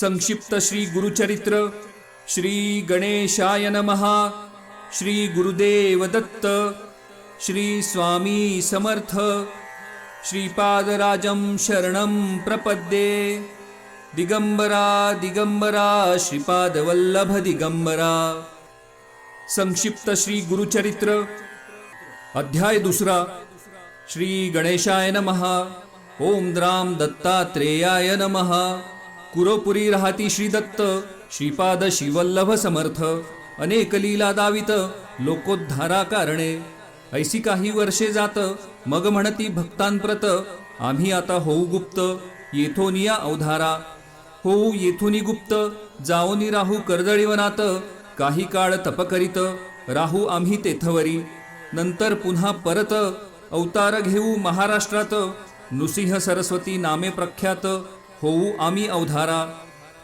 संक्षिप्त श्री गुरुचरित्र श्री गणेशाय नमः श्री गुरुदेव दत्त श्री स्वामी समर्थ श्रीपादराजं शरणं प्रपद्ये दिगंबरा दिगंबरा श्रीपादवल्लभ दिगंबरा। संक्षिप्त श्री गुरुचरित्र अध्याय दुसरा श्री गणेशाय नमः ओम द्राम दत्तात्रेयाय नमः। कुरोपुरी राहती श्री दत्त श्रीपाद शिवल्लभ समर्थ अनेक लीला दावित लोकोद्धारा कारणे. ऐसी काही वर्षे जात मग म्हणती भक्तांप्रत आम्ही आता होऊ गुप्त येथोनिया अवधारा. होऊ येथुनी गुप्त जाओनी राहू कर्दळीवनात काही काळ तप करीत राहू आम्ही तेथवरी. नंतर पुन्हा परत अवतार घेऊ महाराष्ट्रात नृसिंह सरस्वती नामे प्रख्यात होऊ आम्ही अवधारा.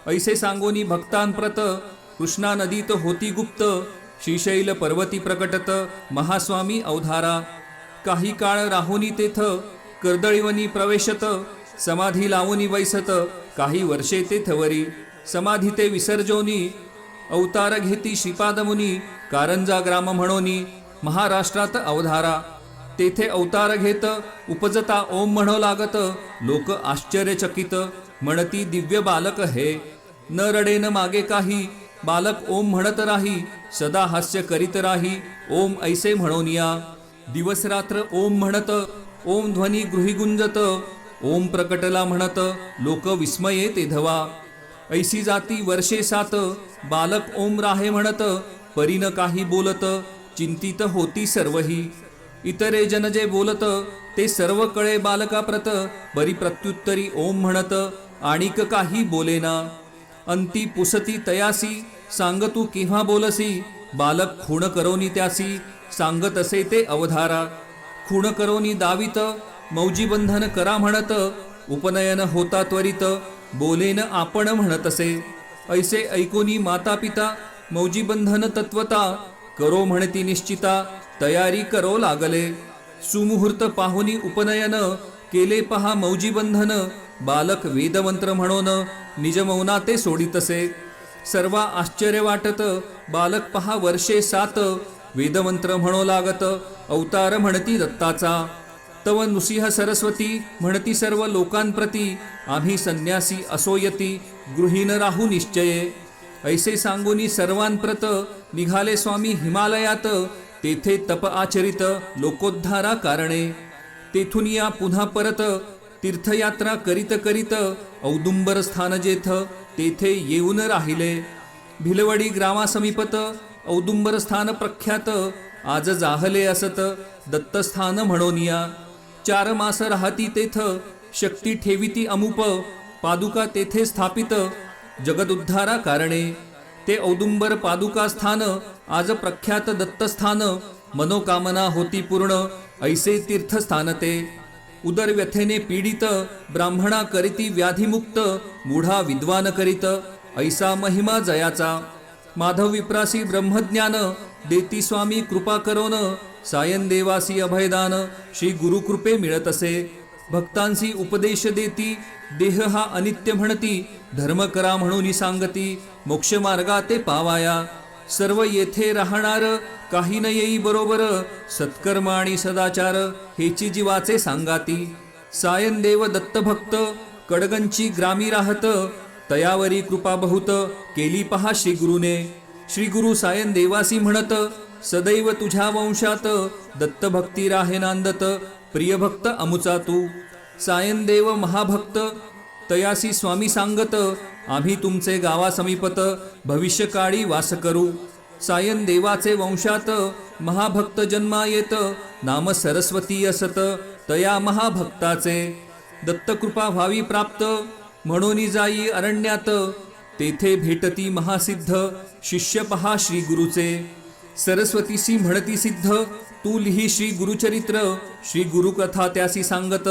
ऐसे सांगोनी भक्तांप्रत कृष्णा नदीत होती गुप्त श्रीशैल पर्वती प्रकटत महास्वामी अवधारा. काही काळ राहुनी तेथ कर्दळीवनी प्रवेशत समाधी लावूनी वैसत काही वर्षे तेथवरी समाधी ते विसर्जोनी अवतार घेती श्रीपादमुनी कारंजा ग्राम म्हणोनी महाराष्ट्रात अवधारा. तेथे अवतार घेत उपजता ओम म्हणो लागत लोक आश्चर्यचकित. म्हणती दिव्य बालक हे. न रडेन मागे काही. बालक ओम म्हणत राही. सदा हास्य करीत राही. ओम ऐसे म्हणोनिया. दिवसरात्र ओम म्हणत. ओम ध्वनी गृहिगुंजत ओम प्रकटला म्हणत. लोक विस्मये ते धवा. ऐशी जाती वर्षे सात. बालक ओम राहे म्हणत. परीन काही बोलत. चिंतित होती सर्वही. इतरे जन जे बोलत. ते सर्व कळे बालकाप्रत. परी प्रत्युत्तरी ओम म्हणत. आणिक काही बोलेना अंती पुसती तयासी सांग तू केव्हा बोलसी. बालक खूण करोनी त्यासी सांगत असे ते अवधारा. खूण करोनी दावित मौजीबंधन करा म्हणत उपनयन होता त्वरित. बोलेन आपण म्हणत असे ऐसे ऐकोनी माता पिता मौजीबंधन तत्वता. करो म्हणती निश्चिता तयारी करो लागले. सुमुहूर्त पाहुनी उपनयन केले पहा मौजीबंधन. बालक वेदमंत्र म्हणून निजमौना ते सोडितसे. सर्व आश्चर्य वाटत बालक पहा वर्षे सात वेदमंत्र म्हणो लागत अवतार म्हणती दत्ताचा. तव नृसिंह सरस्वती म्हणती सर्व लोकांप्रती आम्ही संन्यासी असोयती गृहीन राहू निश्चये. ऐसे सांगूनी सर्वांप्रत निघाले स्वामी हिमालयात तेथे तप आचरित लोकोद्धारा कारणे. तेथून या पुन्हा परत तीर्थयात्रा करीत करीत औदुंबर स्थान जेथ तेथे येऊन राहिले. भिलवडी ग्रामासमीपत औदुंबर स्थान प्रख्यात आज जाहले असत दत्तस्थान म्हणोनिया. चार मास राहती तेथ शक्ती ठेविती अमुप पादुका तेथे स्थापित जगदुद्धारा कारणे. ते औदुंबर पादुका स्थान आज प्रख्यात दत्तस्थान मनोकामना होती पूर्ण ऐसे तीर्थस्थान ते. उदरव्यथेने पीडित ब्राह्मणा करीती व्याधिमुक्त मुढा विद्वान करीत ऐसा महिमा जयाचा। माधव विप्रासी ब्रह्मज्ञान देती स्वामी कृपा करोन सायन देवासी अभयदान श्री गुरुकृपे मिळत असे भक्तांसी उपदेश देती देह हा अनित्य म्हणती धर्म करा म्हणून सांगती मोक्ष मार्गा ते पावाया। सर्व येथे राहणार काही न येई बरोबर. सत्कर्म आणि सदाचार हेची जीवाचे सांगाती. सायन देव दत्तभक्त कडगंची ग्रामी राहत. तयावरी कृपा बहुत केली पहा श्री गुरुने श्री गुरु सायन देवासी म्हणत सदैव तुझ्या वंशात दत्तभक्ती राहे नांदत प्रियभक्त अमुचा तू. सायन देव महाभक्त तयासी स्वामी सांगत आम्ही तुमचे गावासमीपत भविष्यकाळी वास करू. सायन देवाचे वंशात महाभक्त जन्मा येत. नाम सरस्वती असत. तया महाभक्ताचे दत्तकृपा व्हावी प्राप्त. म्हणून जाई अरण्यात. तेथे भेटती महासिद्ध. शिष्य पहा श्री गुरुचे. सरस्वतीसी म्हणती सिद्ध. तू लिही श्री गुरुचरित्र. श्री गुरुकथा त्यासी सांगत.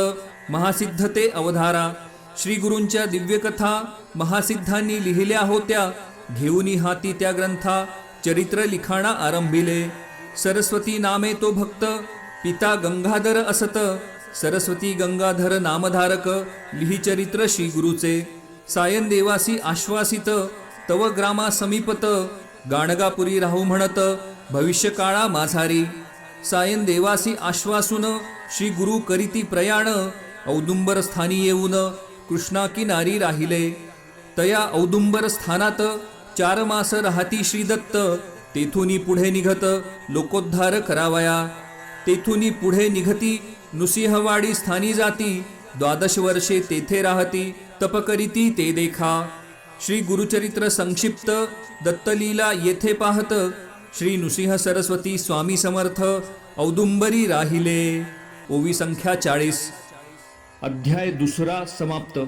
महासिद्ध ते अवधारा. श्री गुरूंच्या दिव्यकथा महासिद्धांनी लिहिल्या होत्या. घेऊनी हाती त्या ग्रंथा चरित्र लिखाणा आरंभिले. सरस्वती नामे तो भक्त पिता गंगाधर असत. सरस्वती गंगाधर नामधारक लिहिचरित्र श्री गुरुचे सायन देवासी आश्वासित तव ग्रामा समीपत. गाणगापुरी राहू म्हणत भविष्य काळा माझारी सायन देवासी आश्वासून श्री गुरु करीती प्रयाण. औदुंबर स्थानी येऊन कृष्णा किनारी राहिले. तया औदुंबर स्थानात चार मास राहती श्रीदत्त. तेथून पुढे निघत लोकोद्धार करावया. तेथून पुढे निघती नृसिंहवाडी स्थानी जाती. द्वादश वर्षे तेथे राहती तप करीती ते देखा. श्री गुरुचरित्र संक्षिप्त दत्तलीला येथे पाहत श्री नृसिंह सरस्वती स्वामी समर्थ औदुंबरी राहिले. ओवी संख्या चाळीस. अध्याय दुसरा समाप्त.